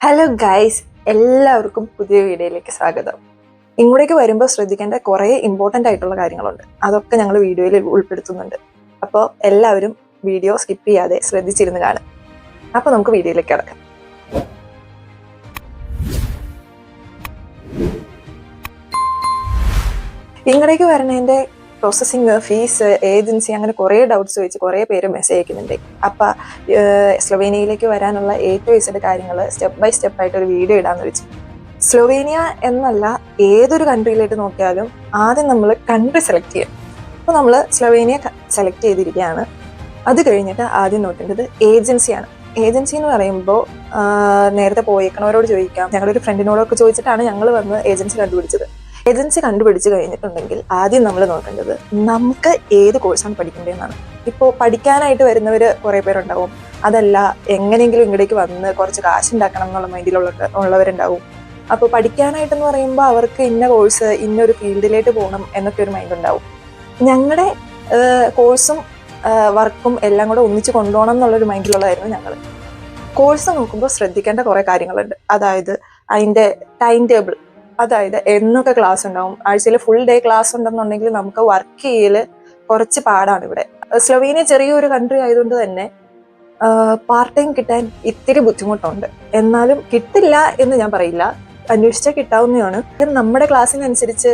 Hello guys എല്ലാവർക്കും പുതിയ വീഡിയോയിലേക്ക് സ്വാഗതം. ഇങ്ങോട്ടേക്ക് വരുമ്പോൾ ശ്രദ്ധിക്കേണ്ട കുറേ ഇമ്പോർട്ടന്റ് ആയിട്ടുള്ള കാര്യങ്ങളുണ്ട്. അതൊക്കെ ഞങ്ങൾ വീഡിയോയിൽ ഉൾപ്പെടുത്തുന്നുണ്ട്. അപ്പോൾ എല്ലാവരും വീഡിയോ സ്കിപ്പ് ചെയ്യാതെ ശ്രദ്ധിച്ചിരുന്ന് കാണും അപ്പോൾ നമുക്ക് വീഡിയോയിലേക്ക് കിടക്കാം. ഇങ്ങോട്ടേക്ക് വരുന്നതിന്റെ പ്രോസസ്സിങ് ഫീസ് ഏജൻസി അങ്ങനെ കുറേ ഡൗട്ട്സ് ചോദിച്ച് കുറേ പേര് മെസ്സേജ് അയക്കുന്നുണ്ട്. അപ്പം സ്ലൊവേനിയയിലേക്ക് വരാനുള്ള എ ടു ഇസഡ് കാര്യങ്ങൾ സ്റ്റെപ്പ് ബൈ സ്റ്റെപ്പ് ആയിട്ട് ഒരു വീഡിയോ ഇടാന്ന് വെച്ചു. സ്ലൊവേനിയ എന്നല്ല ഏതൊരു കൺട്രിയിലേക്ക് നോക്കിയാലും ആദ്യം നമ്മൾ കൺട്രി സെലക്ട് ചെയ്യും. അപ്പോൾ നമ്മൾ സ്ലൊവേനിയ സെലക്ട് ചെയ്തിരിക്കുകയാണ് അത് കഴിഞ്ഞിട്ട് ആദ്യം നോക്കേണ്ടത് ഏജൻസിയാണ് ഏജൻസി എന്ന് പറയുമ്പോൾ നേരത്തെ പോയേക്കണവരോട് ചോദിക്കാം. ഞങ്ങളുടെ ഒരു ഫ്രണ്ടിനോടൊക്കെ ചോദിച്ചിട്ടാണ് ഞങ്ങൾ വന്ന് ഏജൻസി കണ്ടുപിടിച്ചത്. ഏജൻസി കണ്ടുപിടിച്ച് കഴിഞ്ഞിട്ടുണ്ടെങ്കിൽ ആദ്യം നമ്മൾ നോക്കേണ്ടത് നമുക്ക് ഏത് കോഴ്സാണ് പഠിക്കേണ്ടതെന്നാണ്. ഇപ്പോൾ പഠിക്കാനായിട്ട് വരുന്നവർ കുറേ പേരുണ്ടാവും. അതല്ല എങ്ങനെയെങ്കിലും ഇങ്ങോട്ടേക്ക് വന്ന് കുറച്ച് കാശ് ഉണ്ടാക്കണം എന്നുള്ള മൈൻഡിലുള്ള ഉള്ളവരുണ്ടാവും. അപ്പോൾ പഠിക്കാനായിട്ടെന്ന് പറയുമ്പോൾ അവർക്ക് ഇന്ന കോഴ്സ് ഇന്നൊരു ഫീൽഡിലേക്ക് പോകണം എന്നൊക്കെ ഒരു മൈൻഡ് ഉണ്ടാവും ഞങ്ങളുടെ കോഴ്സും വർക്കും എല്ലാം കൂടെ ഒന്നിച്ച് കൊണ്ടുപോകണം എന്നുള്ളൊരു മൈൻഡിലുള്ളതായിരുന്നു ഞങ്ങൾ കോഴ്സ് നോക്കുമ്പോൾ ശ്രദ്ധിക്കേണ്ട കുറേ കാര്യങ്ങളുണ്ട്. അതായത് അതിന്റെ ടൈം ടേബിൾ അതായത് എന്നൊക്കെ ക്ലാസ് ഉണ്ടാവും. ആഴ്ചയിൽ ഫുൾ ഡേ ക്ലാസ് ഉണ്ടെന്നുണ്ടെങ്കിൽ നമുക്ക് വർക്ക് ചെയ്യൽ കുറച്ച് പാടാണ് ഇവിടെ. സ്ലോവീനിയ ചെറിയൊരു കൺട്രി ആയതുകൊണ്ട് തന്നെ പാർട്ട് ടൈം കിട്ടാൻ ഇത്തിരി ബുദ്ധിമുട്ടുണ്ട്. എന്നാലും കിട്ടില്ല എന്ന് ഞാൻ പറയില്ല. അന്വേഷിച്ചാൽ കിട്ടാവുന്നതാണ്. നമ്മുടെ ക്ലാസ്സിനനുസരിച്ച്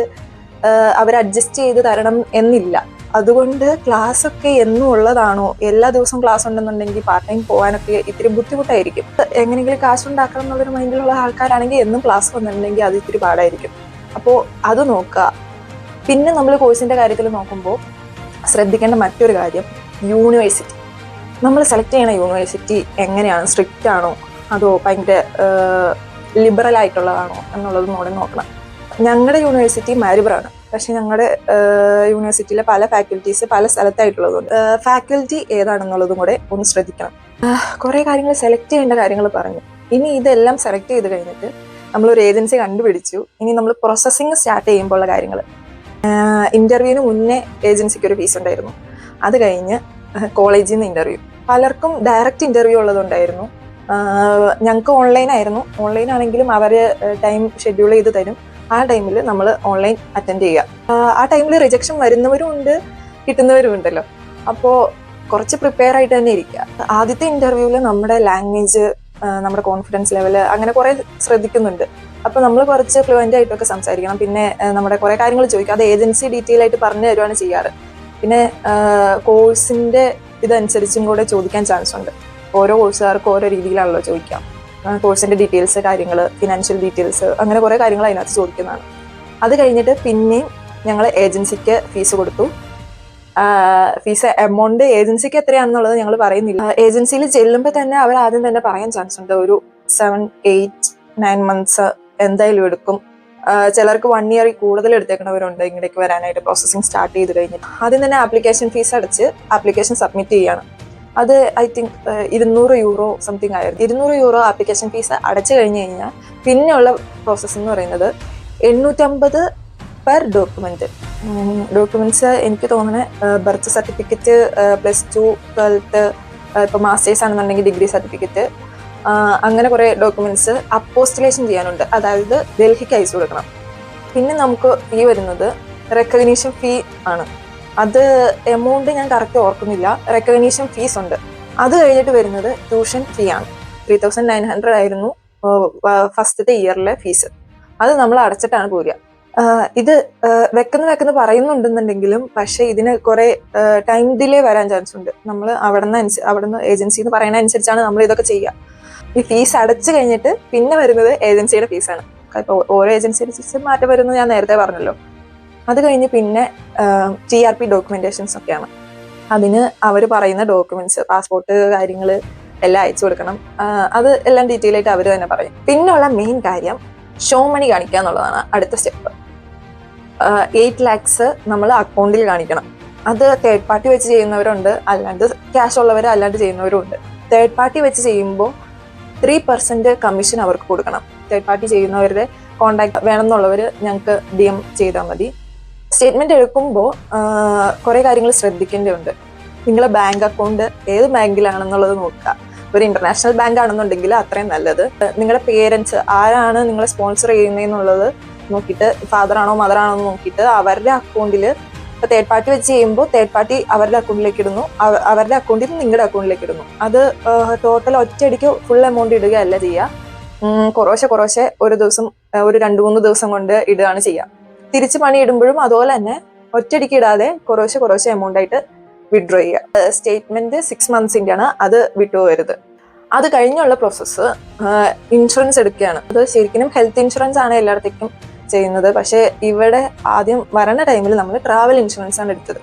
അവർ അഡ്ജസ്റ്റ് ചെയ്ത് തരണം എന്നില്ല. അതുകൊണ്ട് ക്ലാസ് ഒക്കെ എന്നും ഉള്ളതാണോ? എല്ലാ ദിവസവും ക്ലാസ് ഉണ്ടെന്നുണ്ടെങ്കിൽ പാർട്ട് ടൈം പോകാനൊക്കെ ഇത്തിരി ബുദ്ധിമുട്ടായിരിക്കും. എങ്ങനെയെങ്കിലും കാശ് ഉണ്ടാക്കണം എന്നുള്ളൊരു മൈൻഡിലുള്ള ആൾക്കാരാണെങ്കിൽ എന്നും ക്ലാസ് വന്നിട്ടുണ്ടെങ്കിൽ അത് ഇത്തിരി പാടായിരിക്കും. അപ്പോൾ അത് നോക്കുക. പിന്നെ നമ്മൾ കോഴ്സിന്റെ കാര്യത്തിൽ നോക്കുമ്പോൾ ശ്രദ്ധിക്കേണ്ട മറ്റൊരു കാര്യം യൂണിവേഴ്സിറ്റി നമ്മൾ സെലക്ട് ചെയ്യണ യൂണിവേഴ്സിറ്റി എങ്ങനെയാണ്? സ്ട്രിക്റ്റ് ആണോ? അതോ ഭയങ്കര ലിബറൽ ആയിട്ടുള്ളതാണോ എന്നുള്ളത് കൂടെ നോക്കണം. ഞങ്ങളുടെ യൂണിവേഴ്സിറ്റി മാരിബ്രാണ് പക്ഷെ ഞങ്ങളുടെ യൂണിവേഴ്സിറ്റിയിലെ പല ഫാക്കൽറ്റീസ് പല സ്ഥലത്തായിട്ടുള്ളതുകൊണ്ട് ഫാക്കൽറ്റി ഏതാണെന്നുള്ളതും കൂടെ ഒന്ന് ശ്രദ്ധിക്കണം. കുറേ കാര്യങ്ങൾ സെലക്ട് ചെയ്യേണ്ട കാര്യങ്ങൾ പറഞ്ഞു. ഇനി ഇതെല്ലാം സെലക്ട് ചെയ്ത് കഴിഞ്ഞിട്ട് നമ്മളൊരു ഏജൻസി കണ്ടുപിടിച്ചു. ഇനി നമ്മൾ പ്രോസസ്സിങ് സ്റ്റാർട്ട് ചെയ്യുമ്പോൾ ഉള്ള കാര്യങ്ങൾ ഇന്റർവ്യൂവിന് മുന്നേ ഏജൻസിക്ക് ഒരു ഫീസ് ഉണ്ടായിരുന്നു. അത് കഴിഞ്ഞ് കോളേജിൽ നിന്ന് ഇന്റർവ്യൂ പലർക്കും ഡയറക്റ്റ് ഇന്റർവ്യൂ ഉള്ളതുണ്ടായിരുന്നു. ഞങ്ങൾക്ക് ഓൺലൈൻ ആയിരുന്നു. ഓൺലൈൻ ആണെങ്കിലും അവർ ടൈം ഷെഡ്യൂൾ ചെയ്ത് തരും. ആ ടൈമിൽ നമ്മൾ ഓൺലൈൻ അറ്റൻഡ് ചെയ്യുക. ആ ടൈമിൽ റിജക്ഷൻ വരുന്നവരും ഉണ്ട് കിട്ടുന്നവരും ഉണ്ടല്ലോ. അപ്പോൾ കുറച്ച് പ്രിപ്പയർ ആയിട്ട് തന്നെ ഇരിക്കുക. ആദ്യത്തെ ഇന്റർവ്യൂവിൽ നമ്മുടെ ലാംഗ്വേജ് നമ്മുടെ കോൺഫിഡൻസ് ലെവൽ അങ്ങനെ കുറെ ശ്രദ്ധിക്കുന്നുണ്ട്. അപ്പോൾ നമ്മൾ കുറച്ച് ഫ്ലുവന്റ് ആയിട്ടൊക്കെ സംസാരിക്കണം. പിന്നെ നമ്മുടെ കുറെ കാര്യങ്ങൾ ചോദിക്കും അത് ഏജൻസി ഡീറ്റെയിൽ ആയിട്ട് പറഞ്ഞു തരുവാണ് ചെയ്യാറ്. പിന്നെ കോഴ്സിന്റെ ഇതനുസരിച്ചും കൂടെ ചോദിക്കാൻ ചാൻസ് ഉണ്ട്. ഓരോ കോഴ്സുകാർക്കും ഓരോ രീതിയിലാണല്ലോ ചോദിക്കാം കോഴ്സിന്റെ ഡീറ്റെയിൽസ് കാര്യങ്ങൾ ഫിനാൻഷ്യൽ ഡീറ്റെയിൽസ് അങ്ങനെ കുറേ കാര്യങ്ങൾ അതിനകത്ത് ചോദിക്കുന്നതാണ്. അത് കഴിഞ്ഞിട്ട് പിന്നെയും ഞങ്ങൾ ഏജൻസിക്ക് ഫീസ് കൊടുത്തു. ഫീസ് എമൗണ്ട് ഏജൻസിക്ക് എത്രയാണെന്നുള്ളത് ഞങ്ങൾ പറയുന്നില്ല. ഏജൻസിയിൽ ചെല്ലുമ്പോൾ തന്നെ അവർ ആദ്യം തന്നെ പറയാൻ ചാൻസ് ഉണ്ട്. ഒരു സെവൻ എയ്റ്റ് നയൻ മന്ത്സ് എന്തായാലും എടുക്കും. ചിലർക്ക് വൺ ഇയർ കൂടുതൽ എടുത്തേക്കുന്നവരുണ്ട് ഇങ്ങോട്ടേക്ക് വരാനായിട്ട് പ്രോസസ്സിങ് സ്റ്റാർട്ട് ചെയ്ത് കഴിഞ്ഞിട്ട്. ആദ്യം തന്നെ ആപ്ലിക്കേഷൻ ഫീസ് അടച്ച് ആപ്ലിക്കേഷൻ സബ്മിറ്റ് ചെയ്യാണ്. അത് ഐ തിങ്ക് ഇരുന്നൂറ് യൂറോ സംതിങ് ആയിരുന്നു. ഇരുന്നൂറ് യൂറോ ആപ്ലിക്കേഷൻ ഫീസ് അടച്ചു കഴിഞ്ഞ് കഴിഞ്ഞാൽ പിന്നെയുള്ള പ്രോസസ്സ് എന്ന് പറയുന്നത് എണ്ണൂറ്റമ്പത് പെർ ഡോക്യുമെന്റ് ഡോക്യുമെന്റ്സ് എനിക്ക് തോന്നുന്നത് birth certificate plus two twelfth ഇപ്പോൾ മാസ്റ്റേഴ്സ് ആണെന്നുണ്ടെങ്കിൽ ഡിഗ്രി സർട്ടിഫിക്കറ്റ് അങ്ങനെ കുറേ ഡോക്യുമെന്റ്സ് അപ്പോസ്റ്റിലേഷൻ ചെയ്യാനുണ്ട്. അതായത് ഡൽഹിക്ക് അയച്ചു കൊടുക്കണം. പിന്നെ നമുക്ക് ഈ വരുന്നത് റെക്കഗ്നീഷൻ ഫീ ആണ്. അത് എമൗണ്ട് ഞാൻ കറക്റ്റ് ഓർക്കുന്നില്ല. റെക്കഗ്നീഷൻ ഫീസ് ഉണ്ട്. അത് കഴിഞ്ഞിട്ട് വരുന്നത് ട്യൂഷൻ ഫീ ആണ്. ത്രീ തൗസൻഡ് നയൻ ഹൺഡ്രഡ് ആയിരുന്നു ഫസ്റ്റത്തെ ഇയറിലെ ഫീസ് അത് നമ്മൾ അടച്ചിട്ടാണ് പോരുക. ഇത് വെക്കുന്ന വെക്കുന്ന പറയുന്നുണ്ടെന്നുണ്ടെങ്കിലും പക്ഷെ ഇതിന് കുറെ ടൈം ഡിലേ വരാൻ ചാൻസ് ഉണ്ട്. നമ്മൾ അവിടെ നിന്ന് അവിടെ നിന്ന് ഏജൻസി എന്ന് പറയുന്ന അനുസരിച്ചാണ് നമ്മൾ ഇതൊക്കെ ചെയ്യുക. ഈ ഫീസ് അടച്ചു കഴിഞ്ഞിട്ട് പിന്നെ വരുന്നത് ഏജൻസിയുടെ ഫീസാണ് ഇപ്പോൾ ഓരോ ഏജൻസി അനുസരിച്ച് മാറ്റം വരുന്നത് ഞാൻ നേരത്തെ പറഞ്ഞല്ലോ. അത് കഴിഞ്ഞ് പിന്നെ ടി ആർ പി ഡോക്യുമെന്റേഷൻസ് ഒക്കെയാണ്. അതിന് അവർ പറയുന്ന ഡോക്യുമെന്റ്സ് പാസ്പോർട്ട് കാര്യങ്ങൾ എല്ലാം അയച്ചു കൊടുക്കണം. അത് എല്ലാം ഡീറ്റെയിൽ ആയിട്ട് അവർ തന്നെ പറയും. പിന്നുള്ള മെയിൻ കാര്യം ഷോ മണി കാണിക്കുക എന്നുള്ളതാണ് അടുത്ത സ്റ്റെപ്പ് എയ്റ്റ് ലാക്സ് നമ്മൾ അക്കൗണ്ടിൽ കാണിക്കണം. അത് തേർഡ് പാർട്ടി വെച്ച് ചെയ്യുന്നവരുണ്ട് അല്ലാണ്ട് ക്യാഷ് ഉള്ളവർ അല്ലാണ്ട് ചെയ്യുന്നവരും ഉണ്ട് തേർഡ് പാർട്ടി വെച്ച് ചെയ്യുമ്പോൾ ത്രീ പെർസെന്റ് കമ്മീഷൻ അവർക്ക് കൊടുക്കണം. തേർഡ് പാർട്ടി ചെയ്യുന്നവരുടെ കോണ്ടാക്ട് വേണമെന്നുള്ളവർ ഞങ്ങൾക്ക് ഡി എം ചെയ്താൽ മതി. സ്റ്റേറ്റ്മെന്റ് എടുക്കുമ്പോൾ കുറെ കാര്യങ്ങൾ ശ്രദ്ധിക്കേണ്ടതുണ്ട്. നിങ്ങളെ ബാങ്ക് അക്കൗണ്ട് ഏത് ബാങ്കിലാണെന്നുള്ളത് നോക്കുക. ഒരു ഇന്റർനാഷണൽ ബാങ്ക് ആണെന്നുണ്ടെങ്കിൽ അത്രയും നല്ലത്. നിങ്ങളുടെ പേരൻസ് ആരാണ് നിങ്ങളെ സ്പോൺസർ ചെയ്യുന്നതെന്നുള്ളത് നോക്കിയിട്ട് ഫാദർ ആണോ മദർ ആണോ എന്ന് നോക്കിയിട്ട് അവരുടെ അക്കൗണ്ടിൽ ഇപ്പൊ തേർഡ് പാർട്ടി വെച്ച് ചെയ്യുമ്പോൾ തേർഡ് പാർട്ടി അവരുടെ അക്കൗണ്ടിലേക്ക് ഇടുന്നു. അവരുടെ അക്കൗണ്ടിൽ നിന്ന് നിങ്ങളുടെ അക്കൗണ്ടിലേക്ക് ഇടുന്നു. അത് ടോട്ടൽ ഒറ്റയടിക്ക് ഫുൾ എമൗണ്ട് ഇടുകയല്ല ചെയ്യുക. കുറോശെ കുറോശെ ഒരു ദിവസം ഒരു രണ്ട് മൂന്ന് ദിവസം കൊണ്ട് ഇടുകയാണ് ചെയ്യുക. തിരിച്ച് പണി ഇടുമ്പോഴും അതുപോലെ തന്നെ ഒറ്റയടിക്ക് ഇടാതെ കുറേശ്ശെ കുറേശ്ശെ എമൗണ്ട് ആയിട്ട് വിഡ്രോ ചെയ്യുക. സ്റ്റേറ്റ്മെന്റ് സിക്സ് മന്ത്സിന്റെ ആണ് അത് വിട്ടുപോകരുത് അത് കഴിഞ്ഞുള്ള പ്രോസസ്സ് ഇൻഷുറൻസ് എടുക്കുകയാണ്. അത് ശരിക്കും ഹെൽത്ത് ഇൻഷുറൻസ് ആണ് എല്ലായിടത്തേക്കും ചെയ്യുന്നത്. പക്ഷേ ഇവിടെ ആദ്യം വരണ ടൈമിൽ നമ്മൾ ട്രാവൽ ഇൻഷുറൻസ് ആണ് എടുത്തത്.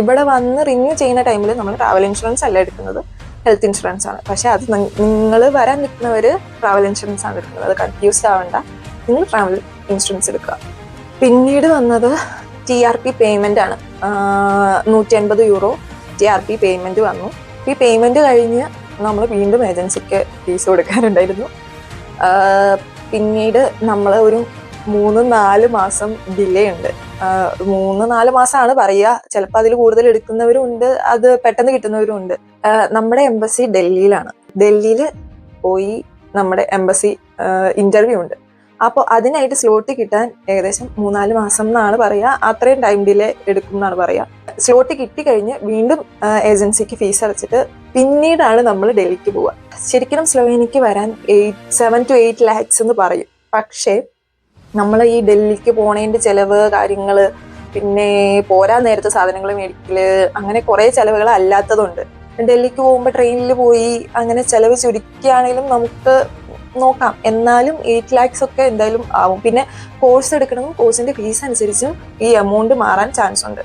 ഇവിടെ വന്ന് റിന്യൂ ചെയ്യുന്ന ടൈമിൽ നമ്മൾ ട്രാവൽ ഇൻഷുറൻസ് അല്ല എടുക്കുന്നത്. ഹെൽത്ത് ഇൻഷുറൻസ് ആണ്. പക്ഷേ അത് നിങ്ങൾ വരാൻ നിൽക്കുന്നവർ ട്രാവൽ ഇൻഷുറൻസ് ആണ് എടുക്കുന്നത്. അത് കൺഫ്യൂസ്ഡ് ആവേണ്ട. നിങ്ങൾ ട്രാവൽ ഇൻഷുറൻസ് എടുക്കുക. പിന്നീട് വന്നത് ടി ആർ പി പേയ്മെന്റ് ആണ്. നൂറ്റി അൻപത് euro T R P payment വന്നു. ഈ പേയ്മെന്റ് കഴിഞ്ഞ് നമ്മൾ വീണ്ടും ഏജൻസിക്ക് ഫീസ് കൊടുക്കാനുണ്ടായിരുന്നു പിന്നീട് നമ്മൾ ഒരു മൂന്ന് നാല് മാസം ഡിലേ ഉണ്ട്. മൂന്ന് നാല് മാസമാണ് പറയുക. ചിലപ്പോൾ അതിൽ കൂടുതൽ എടുക്കുന്നവരും ഉണ്ട് അത് പെട്ടെന്ന് കിട്ടുന്നവരും ഉണ്ട്. നമ്മുടെ എംബസി ഡൽഹിയിലാണ്. ഡൽഹിയിൽ പോയി നമ്മുടെ എംബസി ഇന്റർവ്യൂ ഉണ്ട്. അപ്പോൾ അതിനായിട്ട് സ്ലോട്ട് കിട്ടാൻ ഏകദേശം മൂന്നാൽ മാസം എന്നാണ് പറയുക അത്രയും ടൈം ഡിലേ എടുക്കും എന്നാണ് പറയുക സ്ലോട്ട് കിട്ടിക്കഴിഞ്ഞ് വീണ്ടും ഏജൻസിക്ക് ഫീസ് അടച്ചിട്ട് പിന്നീടാണ് നമ്മൾ ഡൽഹിക്ക് പോവുക ശരിക്കും സ്ലോവേനിക്ക് വരാൻ eight seven two eight lakhs എന്ന് പറയും. പക്ഷേ നമ്മൾ ഈ ഡൽഹിക്ക് പോണേന്റെ ചിലവ് കാര്യങ്ങൾ പിന്നെ പോരാൻ നേരത്തെ സാധനങ്ങൾ മേടിക്കൽ അങ്ങനെ കുറേ ചിലവുകൾ അല്ലാത്തതുണ്ട്. ഡൽഹിക്ക് പോകുമ്പോൾ ട്രെയിനിൽ പോയി അങ്ങനെ ചിലവ് ചുരുക്കിയാണെങ്കിലും നമുക്ക് നോക്കാം. എന്നാലും എയ്റ്റ് ലാക്സ് ഒക്കെ എന്തായാലും ആവും. പിന്നെ കോഴ്സ് എടുക്കണമെങ്കിൽ കോഴ്സിന്റെ ഫീസ് അനുസരിച്ചും ഈ എമൗണ്ട് മാറാൻ ചാൻസ് ഉണ്ട്.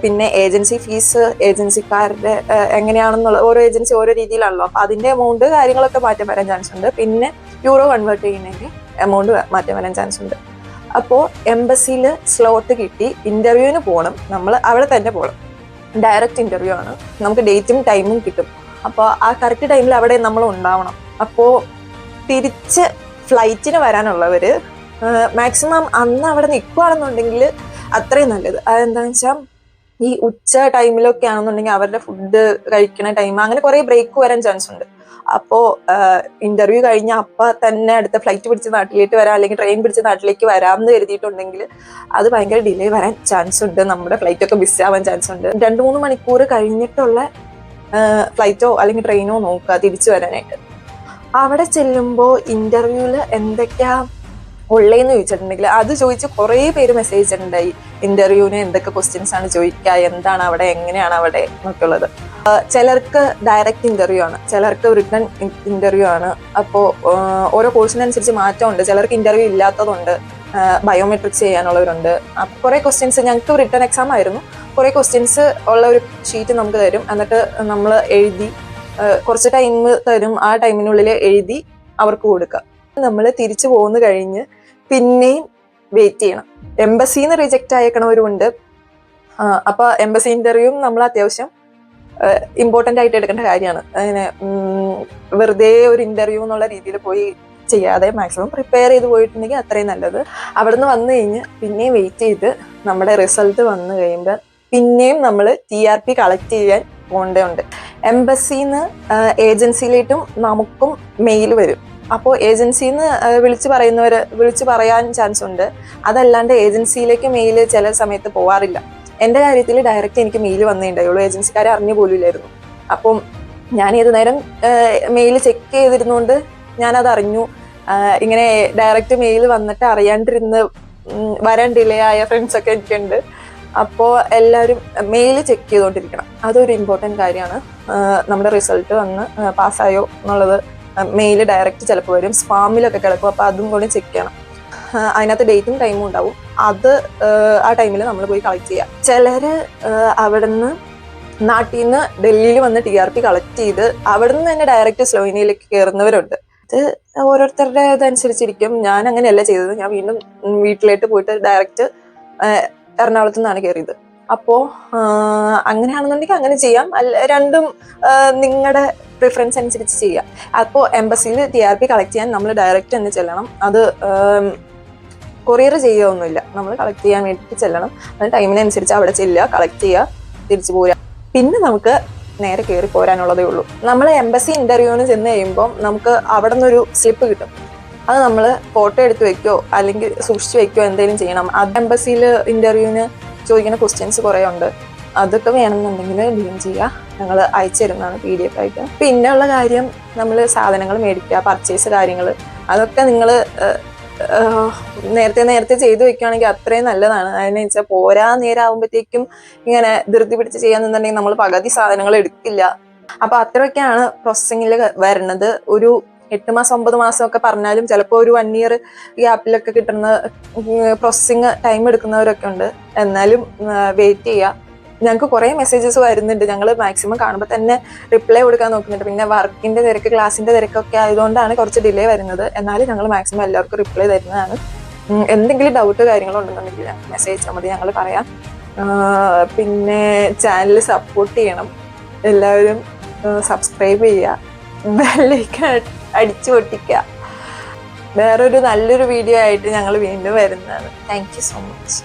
പിന്നെ ഏജൻസി ഫീസ് ഏജൻസിക്കാരുടെ എങ്ങനെയാണെന്നുള്ള ഓരോ ഏജൻസി ഓരോ രീതിയിലാണല്ലോ. അപ്പൊ അതിന്റെ എമൗണ്ട് കാര്യങ്ങളൊക്കെ മാറ്റം വരാൻ ചാൻസ് ഉണ്ട്. പിന്നെ യൂറോ കൺവേർട്ട് ചെയ്യണമെങ്കിൽ എമൗണ്ട് മാറ്റം വരാൻ ചാൻസ് ഉണ്ട്. അപ്പോൾ എംബസിയിൽ സ്ലോട്ട് കിട്ടി. ഇന്റർവ്യൂവിന് പോകണം നമ്മൾ അവിടെ തന്നെ പോകണം ഡയറക്റ്റ് ഇന്റർവ്യൂ ആണ്. നമുക്ക് ഡേറ്റും ടൈമും കിട്ടും. അപ്പോൾ ആ കറക്റ്റ് ടൈമിൽ അവിടെ നമ്മൾ ഉണ്ടാവണം. അപ്പോൾ തിരിച്ച് ഫ്ലൈറ്റിന് വരാനുള്ളവർ മാക്സിമം അന്ന് അവിടെ നിൽക്കുകയാണെന്നുണ്ടെങ്കിൽ അത്രയും നല്ലത്. അതെന്താണെന്ന് വെച്ചാൽ ഈ ഉച്ച ടൈമിലൊക്കെ ആണെന്നുണ്ടെങ്കിൽ അവരുടെ ഫുഡ് കഴിക്കുന്ന ടൈം അങ്ങനെ കുറേ ബ്രേക്ക് വരാൻ ചാൻസ് ഉണ്ട്. അപ്പോ ഇന്റർവ്യൂ കഴിഞ്ഞ അപ്പം തന്നെ അടുത്ത ഫ്ലൈറ്റ് പിടിച്ച് നാട്ടിലേക്ക് വരാം അല്ലെങ്കിൽ ട്രെയിൻ പിടിച്ച് നാട്ടിലേക്ക് വരാമെന്ന് കരുതിയിട്ടുണ്ടെങ്കിൽ അത് ഭയങ്കര ഡിലേ വരാൻ ചാൻസ് ഉണ്ട്. നമ്മുടെ ഫ്ലൈറ്റ് ഒക്കെ മിസ് ആവാൻ ചാൻസ് ഉണ്ട്. രണ്ട് മൂന്ന് മണിക്കൂർ കഴിഞ്ഞിട്ടുള്ള ഫ്ലൈറ്റോ അല്ലെങ്കിൽ ട്രെയിനോ നോക്കുക തിരിച്ചു വരാനായിട്ട്. അവിടെ ചെല്ലുമ്പോൾ ഇന്റർവ്യൂവിൽ എന്തൊക്കെയാ ഉള്ളേന്ന് ചോദിച്ചിട്ടുണ്ടെങ്കിൽ അത് ചോദിച്ച് കുറേ പേര് മെസ്സേജ് ചെയ്തിട്ടുണ്ടായി. ഇന്റർവ്യൂവിന് എന്തൊക്കെ ക്വസ്റ്റ്യൻസ് ആണ് ചോദിക്കുക എന്താണ് അവിടെ? എങ്ങനെയാണ് അവിടെ? എന്നൊക്കെ ഉള്ളത് ചിലർക്ക് ഡയറക്റ്റ് ഇന്റർവ്യൂ ആണ്. ചിലർക്ക് റിട്ടേൺ ഇന്റർവ്യൂ ആണ്. അപ്പോൾ ഓരോ കോഴ്സിനനുസരിച്ച് മാറ്റമുണ്ട്. ചിലർക്ക് ഇന്റർവ്യൂ ഇല്ലാത്തതുണ്ട്. ബയോമെട്രിക്സ് ചെയ്യാനുള്ളവരുണ്ട്. കുറേ ക്വസ്റ്റ്യൻസ് ഞങ്ങൾക്ക് റിട്ടേൺ എക്സാം ആയിരുന്നു. കുറേ ക്വസ്റ്റ്യൻസ് ഉള്ള ഒരു ഷീറ്റ് നമുക്ക് തരും. എന്നിട്ട് നമ്മൾ എഴുതി കുറച്ച് ടൈം തരും. ആ ടൈമിനുള്ളിൽ എഴുതി അവർക്ക് കൊടുക്കുക നമ്മൾ തിരിച്ചു പോകുന്നു കഴിഞ്ഞ് പിന്നെയും വെയിറ്റ് ചെയ്യണം. എംബസിന്ന് റിജക്റ്റ് അയക്കണവരുണ്ട് അപ്പോൾ അപ്പൊ എംബസി ഇന്റർവ്യൂ നമ്മൾ അത്യാവശ്യം ഇമ്പോർട്ടന്റ് ആയിട്ട് എടുക്കേണ്ട കാര്യമാണ്. അങ്ങനെ വെറുതെ ഒരു ഇന്റർവ്യൂ എന്നുള്ള രീതിയിൽ പോയി ചെയ്യാതെ മാക്സിമം പ്രിപ്പയർ ചെയ്ത് പോയിട്ടുണ്ടെങ്കിൽ അത്രയും നല്ലത്. അവിടുന്ന് വന്നു കഴിഞ്ഞ് പിന്നെയും വെയിറ്റ് ചെയ്ത് നമ്മുടെ റിസൾട്ട് വന്നു കഴിയുമ്പോൾ പിന്നെയും നമ്മൾ ടി ആർ പി കളക്ട് ചെയ്യാൻ പോകേണ്ടതുണ്ട് എംബസിന്ന് ഏജൻസിയിലേക്കും നമുക്കും മെയിൽ വരും. അപ്പോൾ ഏജൻസിന്ന് വിളിച്ച് പറയുന്നവർ വിളിച്ച് പറയാൻ ചാൻസ് ഉണ്ട് അതല്ലാണ്ട് ഏജൻസിയിലേക്ക് മെയിൽ ചില സമയത്ത് പോവാറില്ല. എന്റെ കാര്യത്തിൽ ഡയറക്റ്റ് എനിക്ക് മെയിൽ വന്നേ ഉണ്ടായുള്ളൂ. ഏജൻസിക്കാരെ അറിഞ്ഞു പോലുമില്ലായിരുന്നു. അപ്പം ഞാൻ ഏത് നേരം മെയിൽ ചെക്ക് ചെയ്തിരുന്നുകൊണ്ട് ഞാനത് അറിഞ്ഞു. ഇങ്ങനെ ഡയറക്റ്റ് മെയിൽ വന്നിട്ട് അറിയാണ്ടിരുന്ന് വരാൻ ഡിലേ ആയ ഫ്രണ്ട്സൊക്കെ എനിക്കുണ്ട്. അപ്പോൾ എല്ലാവരും മെയിൽ ചെക്ക് ചെയ്തുകൊണ്ടിരിക്കണം അതൊരു ഇമ്പോർട്ടന്റ് കാര്യമാണ്. നമ്മുടെ റിസൾട്ട് വന്ന് പാസ്സായോ എന്നുള്ളത് മെയിൽ ഡയറക്റ്റ് ചിലപ്പോൾ വരും. സ്പാമിലൊക്കെ കിടക്കും. അപ്പോൾ അതും കൂടി ചെക്ക് ചെയ്യണം. അതിനകത്ത് ഡേറ്റും ടൈമും ഉണ്ടാവും. അത് ആ ടൈമിൽ നമ്മൾ പോയി കളക്ട് ചെയ്യുക ചിലർ അവിടെ നിന്ന് നാട്ടിൽ നിന്ന് ഡൽഹിയിൽ വന്ന് ടി ആർ പി കളക്ട് ചെയ്ത് അവിടെ നിന്ന് തന്നെ ഡയറക്റ്റ് സ്ലോവേനിയയിലേക്ക് കയറുന്നവരുണ്ട് ഇത് ഓരോരുത്തരുടെ ഇതനുസരിച്ചിരിക്കും. ഞാൻ അങ്ങനെയല്ല ചെയ്തത്. ഞാൻ വീണ്ടും വീട്ടിലേക്ക് പോയിട്ട് ഡയറക്റ്റ് എറണാകുളത്ത് നിന്നാണ് കയറിയത് അപ്പോൾ അങ്ങനെയാണെന്നുണ്ടെങ്കിൽ അങ്ങനെ ചെയ്യാം. അല്ല രണ്ടും നിങ്ങളുടെ പ്രിഫറൻസ് അനുസരിച്ച് ചെയ്യാം. അപ്പോൾ എംബസിയിൽ ടി ആർ പി കളക്ട് ചെയ്യാൻ നമ്മൾ ഡയറക്റ്റ് തന്നെ ചെല്ലണം. അത് കൊറിയർ ചെയ്യുകയൊന്നുമില്ല നമ്മൾ കളക്ട് ചെയ്യാൻ വേണ്ടിയിട്ട് ചെല്ലണം. അത് ടൈമിനനുസരിച്ച് അവിടെ ചെല്ലുക കളക്ട് ചെയ്യുക തിരിച്ചു പോരുക പിന്നെ നമുക്ക് നേരെ കയറി പോരാനുള്ളതേ ഉള്ളൂ. നമ്മൾ എംബസി ഇന്റർവ്യൂവിന് ചെന്ന് കഴിയുമ്പോൾ നമുക്ക് അവിടെ നിന്നൊരു സ്ലിപ്പ് കിട്ടും. അത് നമ്മൾ ഫോട്ടോ എടുത്ത് വെക്കോ അല്ലെങ്കിൽ സൂക്ഷിച്ച് വെക്കോ എന്തെങ്കിലും ചെയ്യണം. അത് എംബസിയിൽ ഇന്റർവ്യൂവിന് ചോദിക്കുന്ന ക്വസ്റ്റ്യൻസ് കുറേ ഉണ്ട്. അതൊക്കെ വേണമെന്നുണ്ടെങ്കിൽ ഡീം ചെയ്യുക. ഞങ്ങൾ അയച്ചു തരുന്നതാണ് പി ഡി എഫ് ആയിട്ട്. പിന്നെ ഉള്ള കാര്യം നമ്മൾ സാധനങ്ങൾ മേടിക്കുക പർച്ചേസ് കാര്യങ്ങൾ അതൊക്കെ നിങ്ങൾ നേരത്തെ നേരത്തെ ചെയ്തു വെക്കുകയാണെങ്കിൽ അത്രയും നല്ലതാണ്. അതിന് വെച്ചാൽ പോരാ നേരാകുമ്പോഴത്തേക്കും ഇങ്ങനെ ധൃതി പിടിച്ച് ചെയ്യാന്നുണ്ടെങ്കിൽ നമ്മൾ പകുതി സാധനങ്ങൾ എടുക്കില്ല. അപ്പൊ അത്രയൊക്കെയാണ് പ്രോസസ്സിങ്ങിൽ വരുന്നത്. ഒരു എട്ട് മാസം ഒമ്പത് മാസം ഒക്കെ പറഞ്ഞാലും ചിലപ്പോൾ ഒരു വൺ ഇയർ ഗ്യാപ്പിലൊക്കെ കിട്ടുന്ന പ്രോസസ്സിങ് ടൈം എടുക്കുന്നവരൊക്കെ ഉണ്ട്. എന്നാലും വെയിറ്റ് ചെയ്യുക ഞങ്ങൾക്ക് കുറേ മെസ്സേജസ് വരുന്നുണ്ട്. ഞങ്ങൾ മാക്സിമം കാണുമ്പോൾ തന്നെ റിപ്ലൈ കൊടുക്കാൻ നോക്കുന്നുണ്ട്. പിന്നെ വർക്കിന്റെ തിരക്ക് ക്ലാസ്സിന്റെ തിരക്കൊക്കെ ആയതുകൊണ്ടാണ് കുറച്ച് ഡിലേ വരുന്നത്. എന്നാലും ഞങ്ങൾ മാക്സിമം എല്ലാവർക്കും റിപ്ലൈ തരുന്നതാണ്. എന്തെങ്കിലും ഡൗട്ട് കാര്യങ്ങളോ ഉണ്ടെന്നുണ്ടെങ്കിൽ മെസ്സേജ് ചെയ്താൽ മതി. ഞങ്ങൾ പറയാം. പിന്നെ ചാനൽ സപ്പോർട്ട് ചെയ്യണം. എല്ലാവരും സബ്സ്ക്രൈബ് ചെയ്യുക ബെല്ലൈക്കൺ അടിച്ചു പൊട്ടിക്കുക. വേറൊരു നല്ലൊരു വീഡിയോ ആയിട്ട് ഞങ്ങൾ വീണ്ടും വരുന്നതാണ്. Thank so much